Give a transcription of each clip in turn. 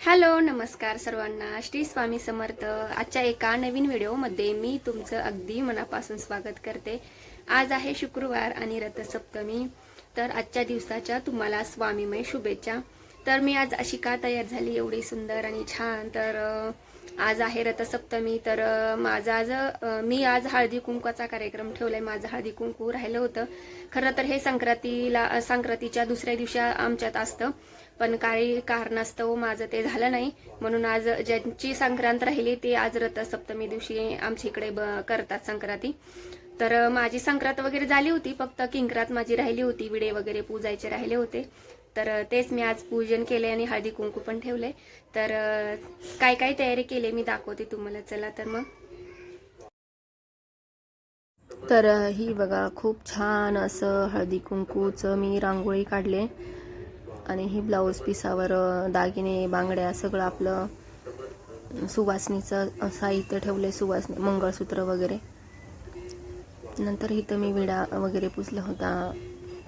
Hello नमस्कार सर्वांना. श्री स्वामी समर्थ. आजच्या एका नवीन व्हिडिओमध्ये मी तुमचं अगदी मनापासून स्वागत करते. आज आहे शुक्रवार आणि रथसप्तमी. तर आजच्या दिवसाच्या तुम्हाला स्वामीमय शुभेच्छा. तर मी आज अशी का तयार झाली एवढी सुंदर आणि छान? तर आज आहे रथसप्तमी. तर माझा आज मी आज हळदी कुंकवाचा कार्यक्रम ठेवलाय. माझं हळदी कुंकू राहिलं होतं. खरं तर हे संक्रांतीला संक्रांतीच्या दुसऱ्या दिवशी आमच्यात असतं. पण काही कारणास्तव माझं ते झालं नाही. म्हणून आज ज्यांची संक्रांत राहिली ते आज रथसप्तमी दिवशी आमच्या इकडे ब- करतात संक्रांती. तर माझी संक्रांत वगैरे झाली होती. फक्त किंक्रात माझी राहिली होती. विडे वगैरे पूजायचे राहिले होते. तर तेच मी आज पूजन केले आणि हळदी कुंकू पण ठेवले तर काय काय तयारी केली मी दाखवते तुम्हाला. चला तर मग. तर ही बघा खूप छान असं हळदी कुंकूचं मी रांगोळी काढले. आणि ही ब्लाऊज पिसावर दागिने बांगड्या सगळं आपलं सुवासनीचं साहित्य ठेवले सुवासनी मंगळसूत्र वगैरे. नंतर इथं मी विडा वगैरे पुसला होता.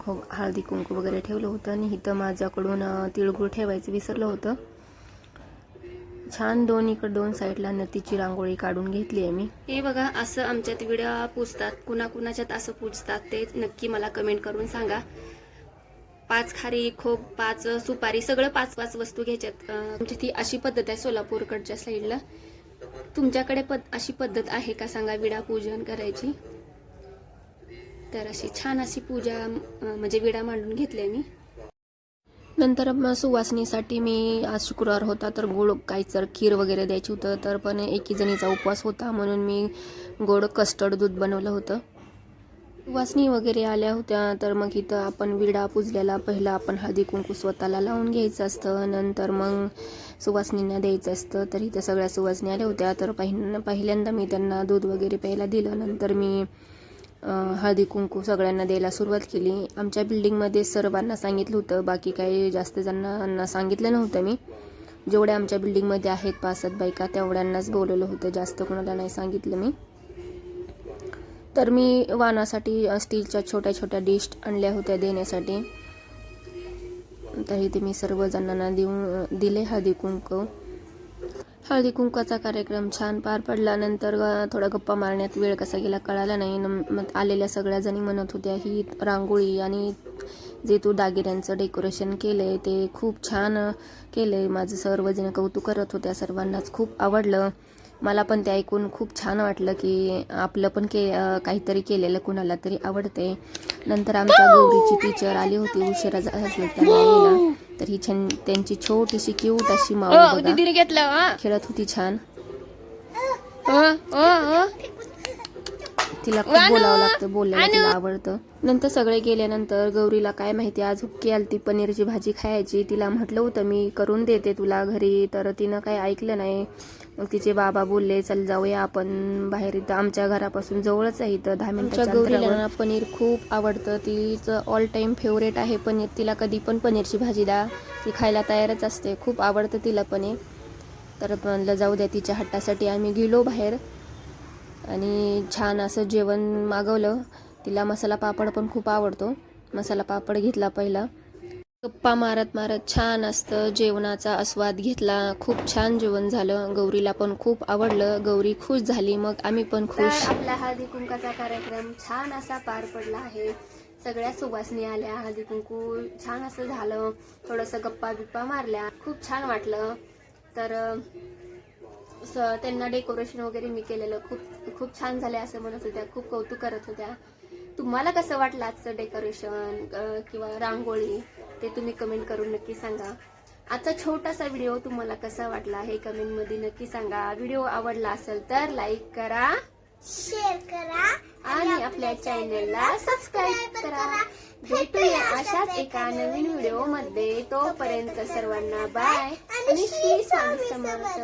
खो हळदी कुंकू वगैरे ठेवलं होतं आणि इथं माझ्याकडून तिळगूळ तिळगुळ ठेवायचं विसरलं होतं. छान दोन इकडं दोन साईडला नतीची रांगोळी काढून घेतली आहे मी. हे बघा असं आमच्यात विड्या पूजतात कुणाकुणाच्यात असं पूजतात ते नक्की मला कमेंट करून सांगा. पाच खारी खोप पाच सुपारी सगळं पाच पाच वस्तू घ्यायच्यात. आमची ती अशी पद्धत आहे सोलापूरकडच्या साईडला. तुमच्याकडे पद अशी पद्धत आहे का सांगा विडा पूजन करायची? तर अशी छान अशी पूजा म्हणजे विडा मांडून घेतली मी नंतर मग सुवासनीसाठी मी आज शुक्रवार होता तर गोड काहीतर खीर वगैरे द्यायची होतं तर पण एकी जणीचा उपवास होता म्हणून मी गोड कस्टर्ड दूध बनवलं होतं. वासनी वगैरे आल्या होत्या तर मग इथं आपण विडा पुजलेला पहिला आपण हळदी कुंकू स्वतःला लावून घ्यायचं असतं नंतर मग सुवासनींना द्यायचं असतं तर इथं सगळ्या सुवासनी आल्या होत्या तर पहिल्यांदा पहिल्यांदा मी त्यांना दूध वगैरे प्यायला दिलं नंतर मी हळदी कुंकू सगळ्यांना द्यायला सुरुवात केली. आमच्या बिल्डिंगमध्ये सर्वांना सांगितलं होतं बाकी काही जास्त जणांना सांगितलं नव्हतं मी. जेवढ्या आमच्या बिल्डिंगमध्ये आहेत पाच सात बायका तेवढ्यांनाच बोलवलं होतं. जास्त कोणाला नाही सांगितलं मी. तर मी वानासाठी स्टीलच्या छोट्या छोट्या डिश आणल्या होत्या देण्यासाठी. तर इथे मी सर्व जणांना देऊन दिले हळदी कुंकू. हळदी कुंकाचा कार्यक्रम छान पार पडला नंतर थोडा गप्पा मारण्यात वेळ कसा गेला कळाला नाही. न मग आलेल्या सगळ्या जणी म्हणत होत्या ही रांगोळी आणि जे तू दागिऱ्यांचं डेकोरेशन केलंय ते खूप छान केलं केलंय. माझं सर्वजण कौतुक करत होत्या सर्वांनाच खूप आवडलं. मला पण ते ऐकून खूप छान वाटलं की आपलं पण के काहीतरी केलेलं कुणाला तरी आवडते नंतर आमच्या गौरीची टीचर आली होती उशिरा तर ही छान त्यांची छोटीशी क्यूट अशी बघा. घेतलं खेळत होती छान. तिला खूप बोलावं लागतं बोलायला तिला आवडतं. नंतर सगळे गेल्यानंतर गौरीला काय माहिती आज हुक्की आलती पनीरची भाजी खायची. तिला म्हटलं होतं मी करून देते तुला घरी. तर तिनं काही ऐकलं नाही. मग तिचे बाबा बोलले चल जाऊया आपण बाहेर. इथं आमच्या घरापासून जवळच आहे इथं दहा मिनिटाच्या गौरीला पनीर खूप आवडतं. तिचं ऑल टाइम फेवरेट आहे पनीर. तिला कधी पण पनीरची भाजी द्या. ती खायला तयारच असते. खूप आवडतं तिला पनीर. तर म्हणलं जाऊ द्या तिच्या हट्टासाठी आम्ही गेलो बाहेर. आणि छान असं जेवण मागवलं. तिला मसाला पापड पण खूप आवडतो. मसाला पापड घेतला पहिला. गप्पा मारत मारत छान असतं. जेवणाचा आस्वाद घेतला. खूप छान जेवण झालं. गौरीला पण खूप आवडलं. गौरी खुश झाली. मग आम्ही पण खुश. आपला हळदी कुंकाचा कार्यक्रम छान असा पार पडला आहे. सगळ्या सुवासनी आल्या. हळदी कुंकू छान असं झालं. थोडंसं गप्पा बिप्पा मारल्या. खूप छान वाटलं. तर त्यांना डेकोरेशन वगैरे मी केलेलं खूप खूप छान झाले असं म्हणत होत्या. खूप कौतुक करत होत्या. तुम्हाला कसं वाटलं आजचं डेकोरेशन किंवा रांगोळी? ते तुम्ही कमेंट करून नक्की सांगा. आजचा छोटासा व्हिडिओ तुम्हाला कसा वाटला हे कमेंटमध्ये नक्की सांगा. व्हिडिओ आवडला असेल तर लाईक करा. शेअर करा. आणि आपल्या चॅनलला सबस्क्राईब करा. भेटूया अशाच एका नवीन व्हिडिओमध्ये. तोपर्यंत सर्वांना बाय आणि श्री स्वामी समर्थ.